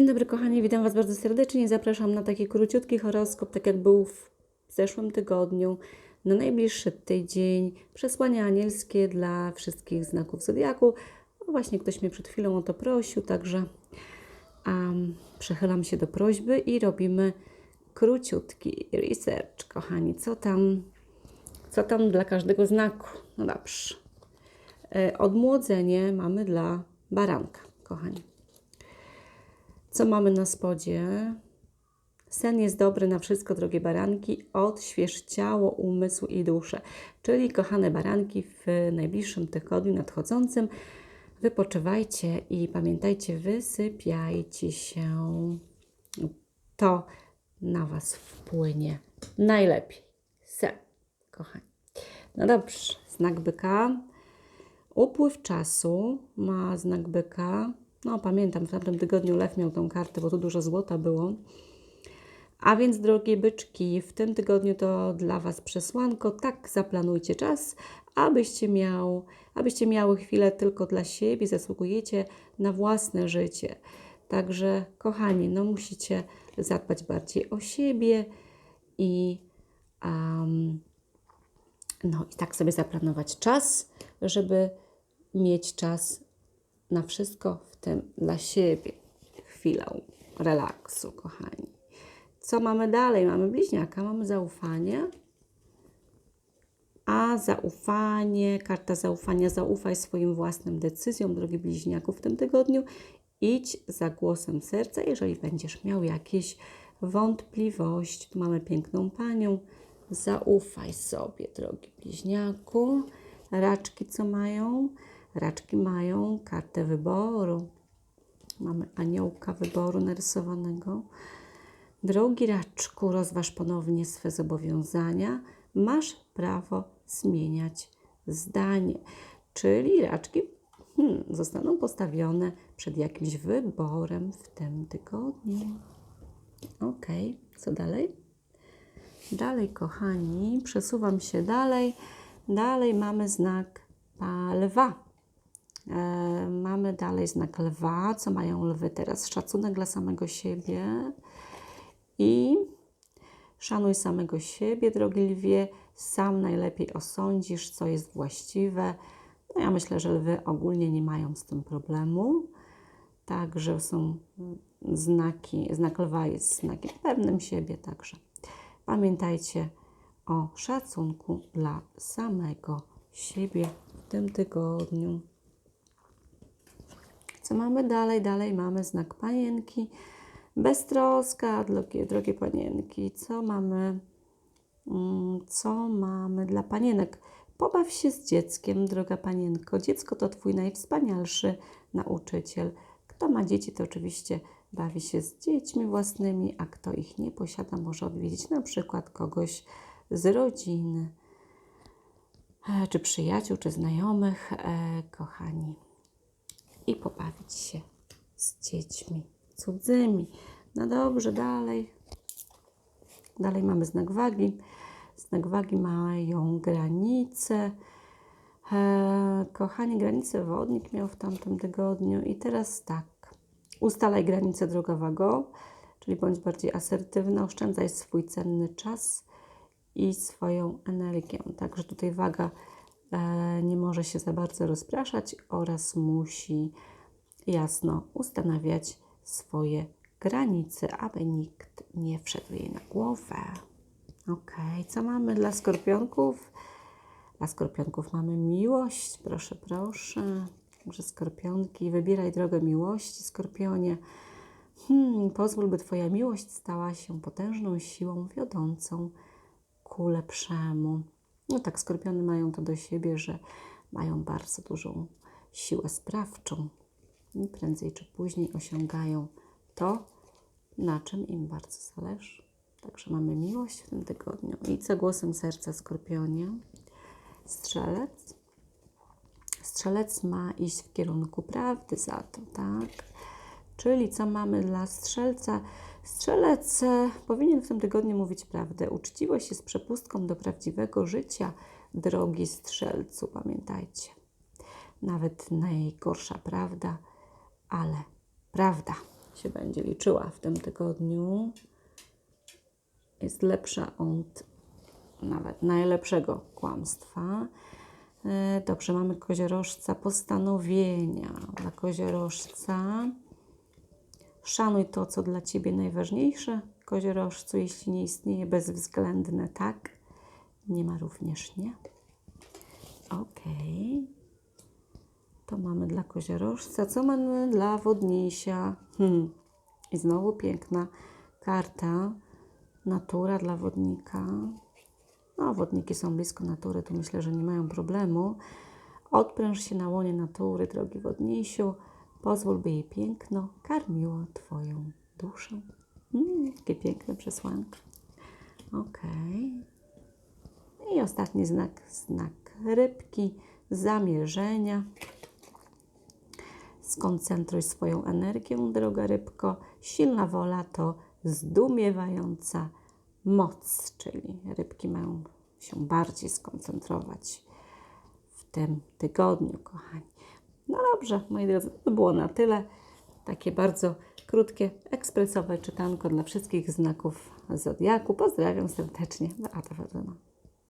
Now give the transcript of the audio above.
Dzień dobry kochani, witam Was bardzo serdecznie. Zapraszam na taki króciutki horoskop, tak jak był w zeszłym tygodniu, na najbliższy tydzień. Przesłania anielskie dla wszystkich znaków zodiaku. No właśnie ktoś mnie przed chwilą o to prosił, także um, przechylam się do prośby i robimy króciutki research, kochani. Co tam, co tam dla każdego znaku? No dobrze. E, Odmłodzenie mamy dla baranka, kochani. Co mamy na spodzie? Sen jest dobry na wszystko, drogie baranki. Odśwież ciało, umysł i duszę. Czyli, kochane baranki, w najbliższym tygodniu nadchodzącym wypoczywajcie i pamiętajcie, wysypiajcie się. To na Was wpłynie najlepiej. Sen, kochani. No dobrze, znak byka. Upływ czasu ma znak byka. No, pamiętam, w tamtym tygodniu Lew miał tą kartę, bo tu dużo złota było. A więc, drogie byczki, w tym tygodniu to dla Was przesłanko. Tak zaplanujcie czas, abyście, miał, abyście miały chwilę tylko dla siebie. Zasługujecie na własne życie. Także, kochani, no musicie zadbać bardziej o siebie i um, no i tak sobie zaplanować czas, żeby mieć czas na wszystko, w tym dla siebie. Chwilę relaksu, kochani. Co mamy dalej? Mamy bliźniaka, mamy zaufanie. A zaufanie, karta zaufania, zaufaj swoim własnym decyzjom, drogi bliźniaku, w tym tygodniu. Idź za głosem serca, jeżeli będziesz miał jakieś wątpliwości. Tu mamy piękną panią. Zaufaj sobie, drogi bliźniaku. Raczki co mają? Raczki mają kartę wyboru. Mamy aniołka wyboru narysowanego. Drogi raczku, rozważ ponownie swe zobowiązania. Masz prawo zmieniać zdanie. Czyli raczki hmm, zostaną postawione przed jakimś wyborem w tym tygodniu. Ok, co dalej? Dalej, kochani, przesuwam się dalej. Dalej mamy znak lwa. E, mamy dalej znak lwa. Co mają lwy teraz? Szacunek dla samego siebie i szanuj samego siebie, drogi lwie. Sam najlepiej osądzisz, co jest właściwe. No ja myślę, że lwy ogólnie nie mają z tym problemu. Także są znaki, znak lwa jest znakiem pewnym siebie, także pamiętajcie o szacunku dla samego siebie w tym tygodniu. Co mamy dalej? Dalej mamy znak panienki. Beztroska, drogie, drogie panienki. Co mamy? Mm, Co mamy dla panienek? Pobaw się z dzieckiem, droga panienko. Dziecko to twój najwspanialszy nauczyciel. Kto ma dzieci, to oczywiście bawi się z dziećmi własnymi, a kto ich nie posiada, może odwiedzić na przykład kogoś z rodziny, e, czy przyjaciół, czy znajomych, e, kochani, i pobawić się z dziećmi cudzymi. No dobrze, dalej. Dalej mamy znak wagi. Znak wagi mają granice. E, kochani, granicę wodnik miał w tamtym tygodniu. I teraz tak. Ustalaj granice, droga wago, czyli bądź bardziej asertywna, oszczędzaj swój cenny czas i swoją energię. Także tutaj waga nie może się za bardzo rozpraszać oraz musi jasno ustanawiać swoje granice, aby nikt nie wszedł jej na głowę. Ok, co mamy dla skorpionków? Dla skorpionków mamy miłość, proszę, proszę. Może skorpionki, wybieraj drogę miłości, skorpionie. Hmm, pozwól, by Twoja miłość stała się potężną siłą wiodącą ku lepszemu. No tak, skorpiony mają to do siebie, że mają bardzo dużą siłę sprawczą i prędzej czy później osiągają to, na czym im bardzo zależy. Także mamy miłość w tym tygodniu. I co głosem serca skorpionie? Strzelec. Strzelec ma iść w kierunku prawdy za to, tak? Czyli co mamy dla strzelca? Strzelec e, powinien w tym tygodniu mówić prawdę. Uczciwość jest przepustką do prawdziwego życia, drogi strzelcu, pamiętajcie. Nawet najgorsza prawda, ale prawda. się będzie liczyła w tym tygodniu. Jest lepsza od nawet najlepszego kłamstwa. E, Dobrze, mamy koziorożca postanowienia. Dla koziorożca szanuj to, co dla Ciebie najważniejsze. Koziorożcu, jeśli nie istnieje bezwzględne tak, nie ma również nie. Okej. To mamy dla koziorożca. Co mamy dla wodnisia? Hmm. I znowu piękna karta. Natura dla wodnika. No, wodniki są blisko natury, to myślę, że nie mają problemu. Odpręż się na łonie natury, drogi wodnisiu. Pozwól, by jej piękno karmiło Twoją duszę. Mm, jakie piękne przesłanko. Okej. I ostatni znak, znak rybki, zamierzenia. Skoncentruj swoją energię, droga rybko. Silna wola to zdumiewająca moc, czyli rybki mają się bardziej skoncentrować w tym tygodniu, kochani. No dobrze, moi drodzy, to było na tyle. Takie bardzo krótkie, ekspresowe czytanko dla wszystkich znaków Zodiaku. Pozdrawiam serdecznie. Beata Wawrzyna.